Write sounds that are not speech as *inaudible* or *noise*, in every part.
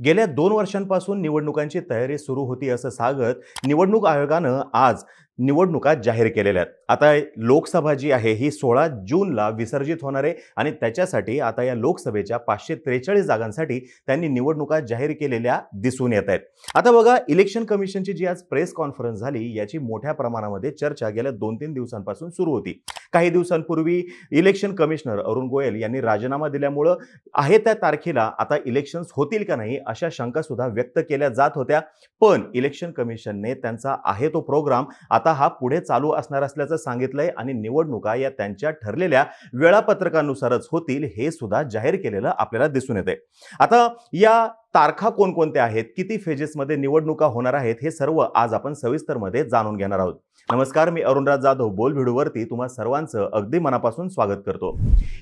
गेल्या दोन वर्षांपासून निवडणुकांची तयारी सुरू होती असं सांगत निवडणूक आयोगानं आज निवडणुका जाहीर केलेल्या आहेत. आता लोकसभा जी आहे ही सोळा जूनला विसर्जित होणार आहे आणि त्याच्यासाठी आता या लोकसभेच्या पाचशे त्रेचाळीस जागांसाठी त्यांनी निवडणुका जाहीर केलेल्या दिसून येत आहेत. आता बघा इलेक्शन कमिशनची जी आज प्रेस कॉन्फरन्स झाली याची मोठ्या प्रमाणामध्ये चर्चा गेल्या दोन तीन दिवसांपासून सुरू होती. काही दिवसांपूर्वी इलेक्शन कमिशनर अरुण गोयल यांनी राजीनामा दिल्यामुळं आहे त्या तारखेला आता इलेक्शन्स होतील का नाही अशा शंका सुद्धा व्यक्त केल्या जात होत्या. पण इलेक्शन कमिशनने त्यांचा आहे तो प्रोग्राम आता हा पुढे चालू असणार असल्याचं सांगितलंय आणि निवडणुका या त्यांच्या ठरलेल्या वेळापत्रकानुसारच होतील हे सुद्धा जाहीर केलेलं आपल्याला दिसून येते आता या तारखा कोणकोणत्या आहेत? किती फेजेसमध्ये निवडणुका होणार आहेत? हे सर्व आज आपण सविस्तरमध्ये जाणून घेणार आहोत. नमस्कार मी अरुणराज जाधव. बोल व्हिडिओवरती तुम्हा सर्वांचं अगदी मनापासून स्वागत करतो.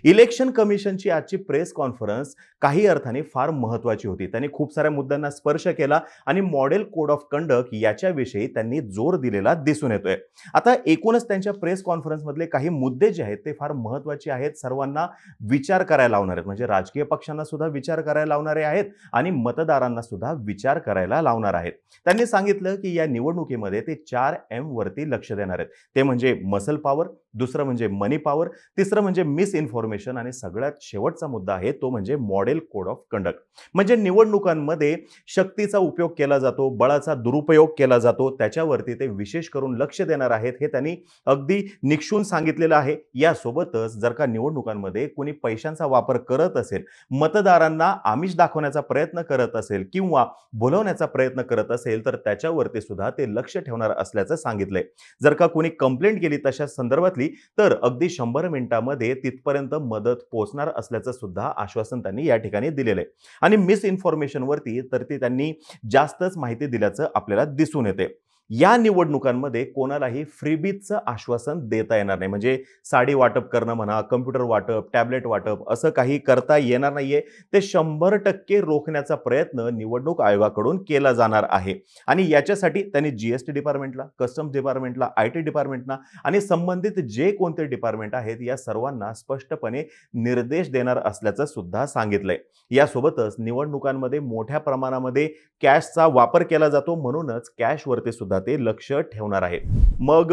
इलेक्शन कमिशनची आजची प्रेस कॉन्फरन्स काही अर्थाने फार महत्त्वाची होती. त्यांनी खूप साऱ्या मुद्द्यांना स्पर्श केला आणि मॉडेल कोड ऑफ कंडक्ट याच्याविषयी त्यांनी जोर दिलेला दिसून येतोय. आता एकूणच त्यांच्या प्रेस कॉन्फरन्समधले काही मुद्दे जे आहेत ते फार महत्त्वाचे आहेत. सर्वांना विचार करायला लावणार आहेत. म्हणजे राजकीय पक्षांना सुद्धा विचार करायला लावणारे आहेत आणि मतदारांना सुद्धा विचार करायला लावणार आहेत. त्यांनी सांगितलं की या निवडणुकीमध्ये ते चार एम वरती लक्ष देणार आहेत. ते म्हणजे मसल पॉवर दुसरं म्हणजे मनी पॉवर तिसरं म्हणजे मिसइन्फॉर्मेशन आणि सगळ्यात शेवटचा मुद्दा आहे तो म्हणजे मॉडेल कोड ऑफ कंडक्ट म्हणजे निवडणुकांमध्ये शक्तीचा उपयोग केला जातो बळाचा दुरुपयोग केला जातो त्याच्यावरती ते विशेष करून लक्ष देणार आहेत हे त्यांनी अगदी निक्षून सांगितलेलं आहे. यासोबतच जर का निवडणुकांमध्ये कोणी पैशांचा वापर करत असेल मतदारांना आमिष दाखवण्याचा प्रयत्न करत असेल किंवा बोलवण्याचा प्रयत्न करत असेल तर त्याच्यावरती सुद्धा ते लक्ष ठेवणार असल्याचं सांगितलंय. जर का कोणी कंप्लेंट केली तशा संदर्भातली तर अगदी शंभर मिनिटामध्ये तिथपर्यंत मदत पोहोचणार असल्याचं सुद्धा आश्वासन त्यांनी या ठिकाणी दिलेलं आहे. आणि मिस इन्फॉर्मेशनवरती तर ती त्यांनी जास्तच माहिती दिल्याचं आपल्याला दिसून येते. या निवडणुकांमध्ये कोणालाही फ्रीबीजचं आश्वासन देता येणार नाही. म्हणजे साडी वाटप करणं म्हणा कम्प्युटर वाटप टॅबलेट वाटप असं काही करता येणार नाहीये. ते शंभर टक्के रोखण्याचा प्रयत्न निवडणूक आयोगाकडून केला जाणार आहे. आणि याच्यासाठी त्यांनी जीएसटी डिपार्टमेंटला कस्टम्स डिपार्टमेंटला आय टी डिपार्टमेंटला आणि संबंधित जे कोणते डिपार्टमेंट आहेत या सर्वांना स्पष्टपणे निर्देश देणार असल्याचं सुद्धा सांगितलंय. यासोबतच निवडणुकांमध्ये मोठ्या प्रमाणामध्ये कॅशचा वापर केला जातो म्हणूनच कॅशवरती सुद्धा ते लक्ष ठेवणार आहे मग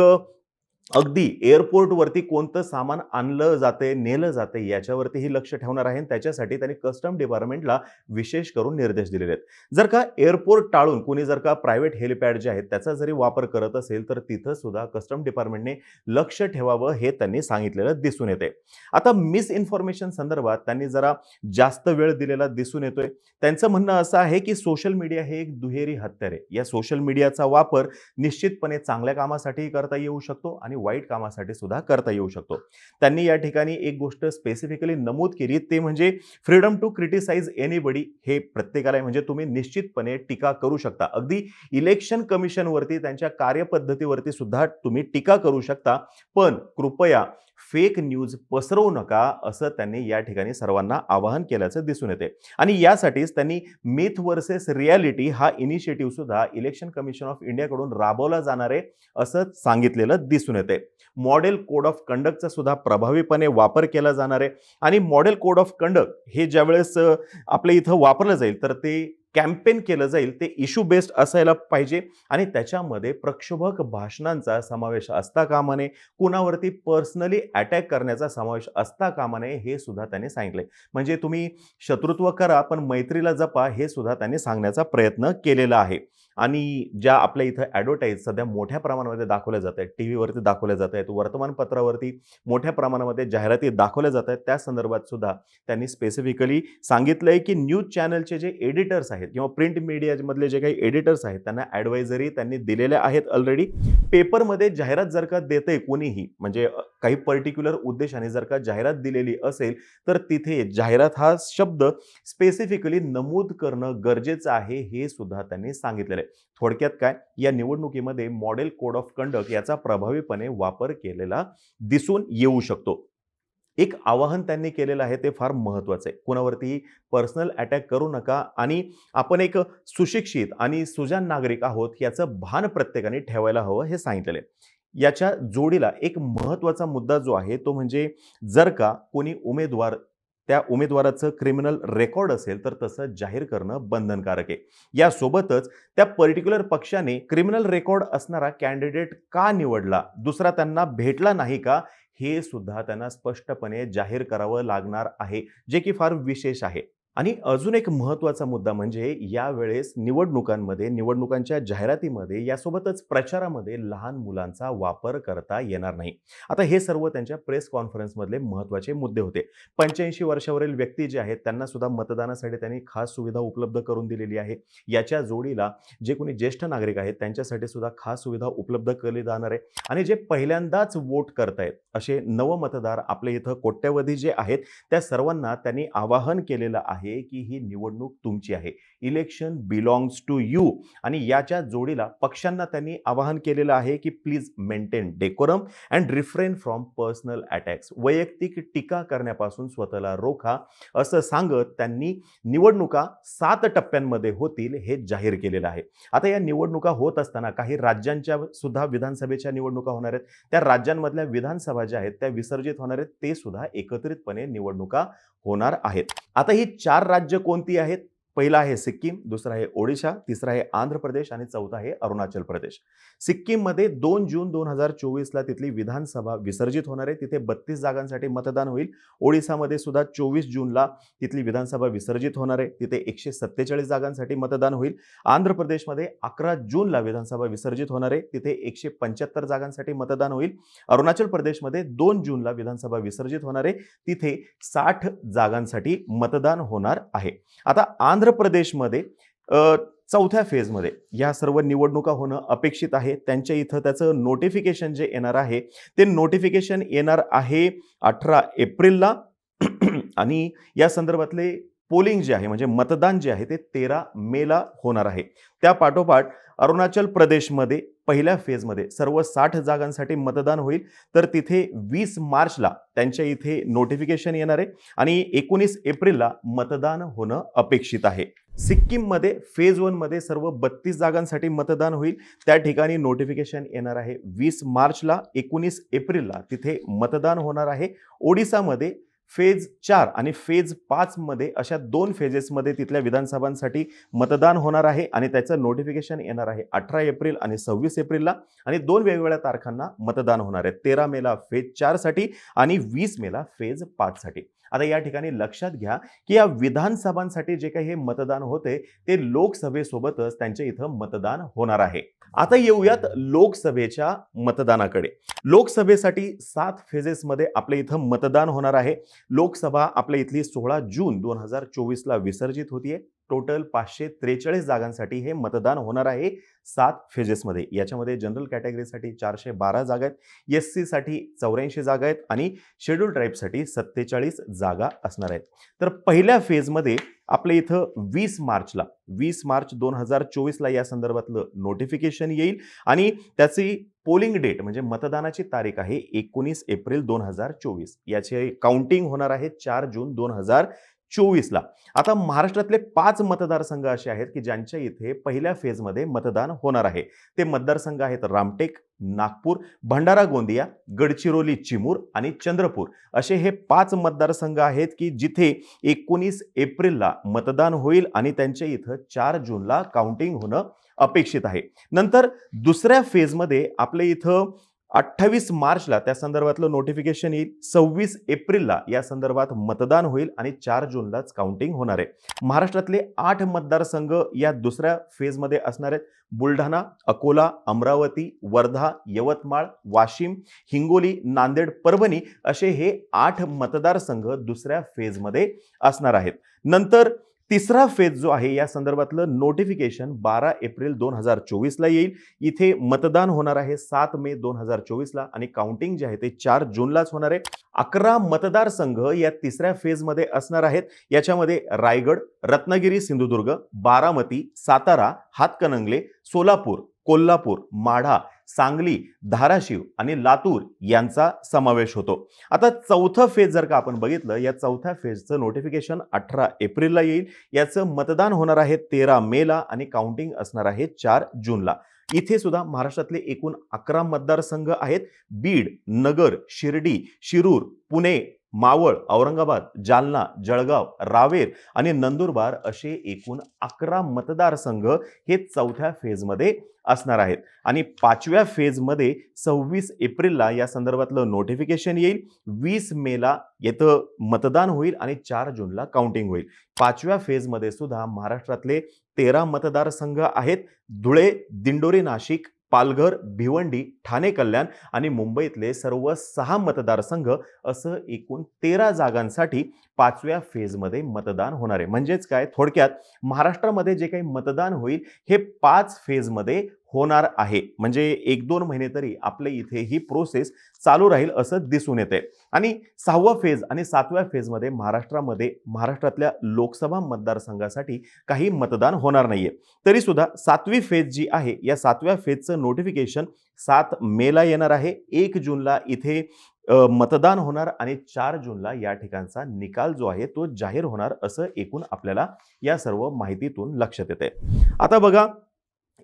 अगदी एअरपोर्टवरती कोणतं सामान आणलं जाते नेलं जाते याच्यावरतीही लक्ष ठेवणार आहे आणि त्याच्यासाठी त्यांनी कस्टम डिपार्टमेंटला विशेष करून निर्देश दिलेले आहेत. जर का एअरपोर्ट टाळून कोणी जर का प्रायव्हेट हेलिपॅड जे आहेत त्याचा जरी वापर करत असेल तर तिथं सुद्धा कस्टम डिपार्टमेंटने लक्ष ठेवावं हे त्यांनी सांगितलेलं दिसून येते आता मिस इन्फॉर्मेशन संदर्भात त्यांनी जरा जास्त वेळ दिलेला दिसून येतोय. त्यांचं म्हणणं असं आहे की सोशल मीडिया हे एक दुहेरी हत्यार. आहे या सोशल मीडियाचा वापर निश्चितपणे चांगल्या कामासाठीही करता येऊ शकतो आणि वाईट कामासाठी सुद्धा करता येऊ शकतो. त्यांनी या ठिकाणी एक गोष्ट स्पेसिफिकली नमूद केली ते म्हणजे फ्रीडम टू क्रिटिसाइज एनीबडी हे प्रत्येकाला म्हणजे तुम्ही निश्चितपणे टीका करू शकता. अगदी इलेक्शन कमिशनवरती त्यांच्या कार्यपद्धतीवरती सुद्धा तुम्ही टीका करू शकता. पण कृपया फेक न्यूज पसरवू नका असं त्यांनी या ठिकाणी सर्वांना आवाहन केल्याचं दिसून येते. आणि यासाठीच त्यांनी मिथ वर्सेस रियालिटी हा इनिशिएटिव्ह सुद्धा इलेक्शन कमिशन ऑफ इंडियाकडून राबवला जाणार आहे असं सांगितलेलं दिसून येते. मॉडेल कोड ऑफ कंडक्टचा सुद्धा प्रभावीपणे वापर केला जाणार आहे. आणि मॉडेल कोड ऑफ कंडक्ट हे ज्यावेळेस आपल्या इथं वापरलं जाईल तर ते कॅम्पेन केलं जाईल ते इश्यू बेस्ड असायला पाहिजे. आणि त्याच्यामध्ये प्रक्षोभक भाषणांचा समावेश असता कामा नये कुणावरती पर्सनली अटॅक करण्याचा समावेश असता कामा नये हे सुद्धा त्यांनी सांगितले म्हणजे तुम्ही शत्रुत्व करा पण मैत्रीला जपा हे सुद्धा त्यांनी सांगण्याचा प्रयत्न केलेला आहे. आणि ज्या आपल्या इथं ॲडव्हर्टाईज सध्या मोठ्या प्रमाणामध्ये दाखवल्या जात आहेत टी व्हीवरती दाखवल्या जात आहेत वर्तमानपत्रावरती मोठ्या प्रमाणामध्ये जाहिराती दाखवल्या जात आहेत त्या संदर्भात सुद्धा त्यांनी स्पेसिफिकली सांगितलंय की न्यूज चॅनलचे जे एडिटर्स आहेत किंवा प्रिंट मीडियामधले जे काही एडिटर्स आहेत त्यांना ॲडवायझरी त्यांनी दिलेल्या आहेत ऑलरेडी पेपरमध्ये जाहिरात जर का देते कोणीही म्हणजे काही पर्टिक्युलर उद्देशाने जर का जाहिरात दिलेली असेल तर तिथे जाहिरात हा शब्द स्पेसिफिकली नमूद करणं गरजेचं आहे हे सुद्धा त्यांनी सांगितलेलं आहे थोडक्यात काय? या निवडणुकीमध्ये मॉडेल कोड ऑफ कंडक्ट याचा प्रभावीपणे वापर केलेला दिसून येऊ शकतो. एक आवाहन त्यांनी केलेलं आहे ते फार महत्त्वाचं आहे. कोणावरतीही पर्सनल अटॅक करू नका आणि आपण एक सुशिक्षित आणि सुजान नागरिक आहोत याचं भान प्रत्येकाने ठेवायला हवं हे सांगितलेलं आहे. याच्या जोडीला एक महत्त्वाचा मुद्दा जो आहे तो म्हणजे जर का कोणी उमेदवार त्या उमेदवाराचं क्रिमिनल रेकॉर्ड असेल तर तसं जाहीर करणं बंधनकारक आहे. यासोबतच त्या पर्टिक्युलर पक्षाने क्रिमिनल रेकॉर्ड असणारा कॅन्डिडेट का निवडला? दुसरा त्यांना भेटला नाही का? हे सुद्धा त्यांना स्पष्टपणे जाहीर करावं लागणार आहे जे की फार विशेष आहे. आणि अजून एक महत्त्वाचा मुद्दा म्हणजे यावेळेस निवडणुकांमध्ये निवडणुकांच्या जाहिरातीमध्ये यासोबतच प्रचारामध्ये लहान मुलांचा वापर करता येणार नाही. आता हे सर्व त्यांच्या प्रेस कॉन्फरन्समधले महत्त्वाचे मुद्दे होते. पंच्याऐंशी वर्षावरील व्यक्ती जे आहेत त्यांना सुद्धा मतदानासाठी त्यांनी खास सुविधा उपलब्ध करून दिलेली आहे. याच्या जोडीला जे कोणी ज्येष्ठ नागरिक आहेत त्यांच्यासाठी सुद्धा खास सुविधा उपलब्ध केली जाणार आहे. आणि जे पहिल्यांदाच वोट करतायत असे नवमतदार आपल्या इथं कोट्यवधी जे आहेत त्या सर्वांना त्यांनी आवाहन केलेलं आहे की ही निवडणूक तुमची आहे. इलेक्शन बिलॉंग्स टू यू आणि याच्या जोडीला पक्षांना त्यांनी आवाहन केलेलं आहे की please maintain decorum and refrain from personal attacks वैयक्तिक टीका करण्यापासून स्वतःला रोखा असं सांगत त्यांनी निवडणुका सात टप्प्यांमध्ये होतील हे जाहीर केलेलं आहे. आता या निवडणुका होत असताना काही राज्यांच्या सुद्धा विधानसभेच्या निवडणुका होणार आहेत. त्या राज्यांमधल्या विधानसभा ज्या आहेत त्या विसर्जित होणार आहेत ते सुद्धा एकत्रितपणे निवडणुका होणार आहेत. आता ही चार राज्य कोणती आहेत? पहिला आहे सिक्कीम दुसरा आहे ओडिशा तिसरा आहे आंध्र प्रदेश आणि चौथा आहे अरुणाचल प्रदेश. सिक्कीममध्ये दोन जून दोन हजार चोवीसला तिथली विधानसभा विसर्जित होणार आहे. तिथे बत्तीस जागांसाठी मतदान होईल. ओडिसामध्ये सुद्धा चोवीस जूनला तिथली विधानसभा विसर्जित होणार आहे. तिथे एकशे सत्तेचाळीस जागांसाठी मतदान होईल. आंध्र प्रदेशमध्ये अकरा जूनला विधानसभा विसर्जित होणार आहे. तिथे एकशे पंच्याहत्तर जागांसाठी मतदान होईल. अरुणाचल प्रदेशमध्ये दोन जूनला विधानसभा विसर्जित होणार आहे. तिथे साठ जागांसाठी मतदान होणार आहे. आता आंध्र आंध्र प्रदेशमध्ये चौथ्या फेजमध्ये या सर्व निवडणुका होणं अपेक्षित आहे. त्यांच्या इथं त्याचं नोटिफिकेशन जे येणार आहे ते नोटिफिकेशन येणार आहे अठरा एप्रिलला. *clears throat* आणि या संदर्भातले पोलिंग जे आहे म्हणजे मतदान जे आहे ते तेरा मेला होणार आहे. त्या पाठोपाठ अरुणाचल प्रदेशमध्ये पहिल्या फेजमध्ये सर्व साठ जागांसाठी मतदान होईल. तर तिथे वीस मार्चला त्यांच्या इथे नोटिफिकेशन येणार आहे आणि एकोणीस एप्रिलला मतदान होणं अपेक्षित आहे. सिक्कीममध्ये फेज वनमध्ये सर्व बत्तीस जागांसाठी मतदान होईल. त्या ठिकाणी नोटिफिकेशन येणार आहे. वीस मार्चला एकोणीस एप्रिलला तिथे मतदान होणार आहे. ओडिसामध्ये फेज चार आणि फेज पाचमध्ये अशा दोन फेजेसमध्ये तिथल्या विधानसभांसाठी मतदान होणार आहे आणि त्याचं नोटिफिकेशन येणार आहे. अठरा एप्रिल आणि सव्वीस एप्रिलला आणि दोन वेगवेगळ्या तारखांना मतदान होणार आहे. तेरा मेला फेज चारसाठी आणि वीस मेला फेज पाचसाठी. आता या ठिकाणी लक्षात घ्या की या विधानसभांसाठी जे काही हे मतदान होते ते लोकसभेसोबतच त्यांच्या इथं मतदान होणार आहे. आता येऊयात लोकसभेच्या मतदानाकडे. लोकसभेसाठी सात फेजेसमध्ये आपल्या इथं मतदान होणार आहे. लोकसभा आपल्या इथली सोळा जून दोन हजार चोवीसला विसर्जित होतीये. टोटल पाचशे त्रेचाळीस जागांसाठी हे मतदान होणार आहे सात फेजेसमध्ये. याच्यामध्ये जनरल कॅटेगरीसाठी चारशे बारा जागा आहेत एस सीसाठी चौऱ्याऐंशी जागा आहेत आणि शेड्यूल ट्राईबसाठी सत्तेचाळीस जागा असणार आहेत. तर पहिल्या फेजमध्ये आपल्या इथं वीस मार्चला वीस मार्च दोन हजार चोवीसला या संदर्भातलं नोटिफिकेशन येईल आणि त्याची पोलिंग डेट म्हणजे मतदानाची तारीख आहे एकोणीस एप्रिल दोन हजार चोवीस. याचे काउंटिंग होणार आहे चार जून दोन हजार चोवीसला. आता महाराष्ट्रातले पाच मतदारसंघ असे आहेत की ज्यांच्या इथे पहिल्या फेजमध्ये मतदान होणार आहे. ते मतदारसंघ आहेत रामटेक नागपूर भंडारा गोंदिया गडचिरोली चिमूर आणि चंद्रपूर. असे हे पाच मतदारसंघ आहेत की जिथे एकोणीस एप्रिलला मतदान होईल आणि त्यांच्या इथं चार जूनला काउंटिंग होणं अपेक्षित आहे. नंतर दुसऱ्या फेजमध्ये आपल्या इथं अठ्ठावीस मार्चला त्या संदर्भातलं नोटिफिकेशन येईल. सव्वीस एप्रिलला या संदर्भात मतदान होईल आणि चार जूनलाच काउंटिंग होणार आहे. महाराष्ट्रातले आठ मतदारसंघ या दुसऱ्या फेजमध्ये असणार आहेत. बुलढाणा अकोला अमरावती वर्धा यवतमाळ वाशिम हिंगोली नांदेड परभणी असे हे आठ मतदारसंघ दुसऱ्या फेजमध्ये असणार आहेत. नंतर तिसरा फेज जो आहे या संदर्भातलं नोटिफिकेशन बारा एप्रिल दोन हजार चोवीसला येईल. इथे मतदान होणार आहे सात मे दोन हजार चोवीसला आणि काउंटिंग जे आहे ते चार जूनलाच होणार आहे. अकरा मतदारसंघ या तिसऱ्या फेजमध्ये असणार आहेत. याच्यामध्ये रायगड रत्नागिरी सिंधुदुर्ग बारामती सातारा हातकणंगले सोलापूर कोल्हापूर माढा सांगली धाराशिव आणि लातूर यांचा समावेश होतो. आता चौथं फेज जर का आपण बघितलं या चौथ्या फेजचं नोटिफिकेशन अठरा एप्रिलला येईल. याचं मतदान होणार आहे तेरा मेला आणि काउंटिंग असणार आहे चार जूनला. इथे सुद्धा महाराष्ट्रातले एकूण अकरा मतदारसंघ आहेत. बीड नगर शिर्डी शिरूर पुणे मावळ औरंगाबाद जालना जळगाव रावेर आणि नंदुरबार असे एकूण अकरा मतदारसंघ हे चौथ्या फेजमध्ये असणार आहेत. आणि पाचव्या फेजमध्ये सव्वीस एप्रिलला या संदर्भातलं नोटिफिकेशन येईल. वीस मेला येतं मतदान होईल आणि चार जूनला काउंटिंग होईल. पाचव्या फेजमध्ये सुद्धा महाराष्ट्रातले तेरा मतदारसंघ आहेत. धुळे दिंडोरी नाशिक पालघर भिवंडी ठाणे कल्याण आणि मुंबईतले सर्व सहा मतदारसंघ असं एकूण तेरा जागांसाठी पाचव्या फेजमध्ये मतदान होणार आहे. म्हणजेच काय? थोडक्यात महाराष्ट्रामध्ये जे काही मतदान होईल हे पाच फेजमध्ये होणार आहे. म्हणजे एक दोन महिने तरी आपल्या इथे ही प्रोसेस चालू राहील असं दिसून येते आणि सहावा फेज आणि सातव्या फेजमध्ये महाराष्ट्रामध्ये महाराष्ट्रातल्या लोकसभा मतदारसंघासाठी काही मतदान होणार नाहीये. आहे तरीसुद्धा सातवी फेज जी आहे या सातव्या फेजचं नोटिफिकेशन सात मेला येणार आहे. एक जूनला इथे मतदान होणार आणि चार जूनला या ठिकाणचा निकाल जो आहे तो जाहीर होणार असं एकूण आपल्याला या सर्व माहितीतून लक्षात येते आता बघा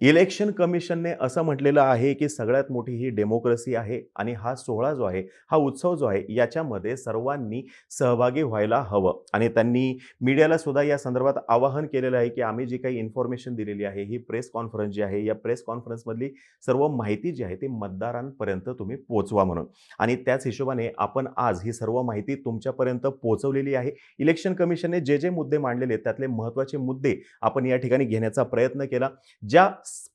इलेक्शन कमिशनने असं म्हटलेलं आहे की सगळ्यात मोठी ही डेमोक्रेसी आहे आणि हा सोहळा जो आहे हा उत्सव जो आहे याच्यामध्ये सर्वांनी सहभागी व्हायला हवं. आणि त्यांनी मीडियाला सुद्धा या संदर्भात आवाहन केलेलं आहे की आम्ही जी काही इन्फॉर्मेशन दिलेली आहे ही प्रेस कॉन्फरन्स जी आहे या प्रेस कॉन्फरन्समधली सर्व माहिती जी आहे ती मतदारांपर्यंत तुम्ही पोचवा म्हणून. आणि त्याच हिशोबाने आपण आज ही सर्व माहिती तुमच्यापर्यंत पोचवलेली आहे. इलेक्शन कमिशनने जे जे मुद्दे मांडलेले आहेत त्यातले महत्त्वाचे मुद्दे आपण या ठिकाणी घेण्याचा प्रयत्न केला. ज्या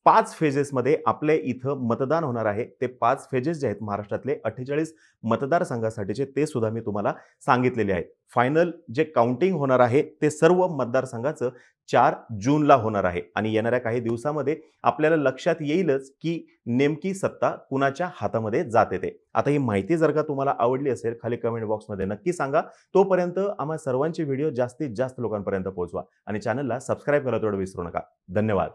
पाच फेजेसमध्ये आपल्या इथं मतदान होणार आहे. ते पाच फेजेस जे आहेत महाराष्ट्रातले अठ्ठेचाळीस मतदारसंघासाठीचे ते सुद्धा मी तुम्हाला सांगितलेले आहेत फायनल जे काउंटिंग होणार आहे ते सर्व मतदारसंघाचं चार जूनला होणार आहे. आणि येणाऱ्या काही दिवसामध्ये आपल्याला लक्षात येईलच की नेमकी सत्ता कुणाच्या हातामध्ये जाते ते. आता ही माहिती जर का तुम्हाला आवडली असेल खाली कमेंट बॉक्समध्ये नक्की सांगा. तोपर्यंत आम्हा सर्वांचे व्हिडिओ जास्तीत जास्त लोकांपर्यंत पोहोचवा. आणि चॅनलला सबस्क्राईब करायला तेवढं विसरू नका. धन्यवाद.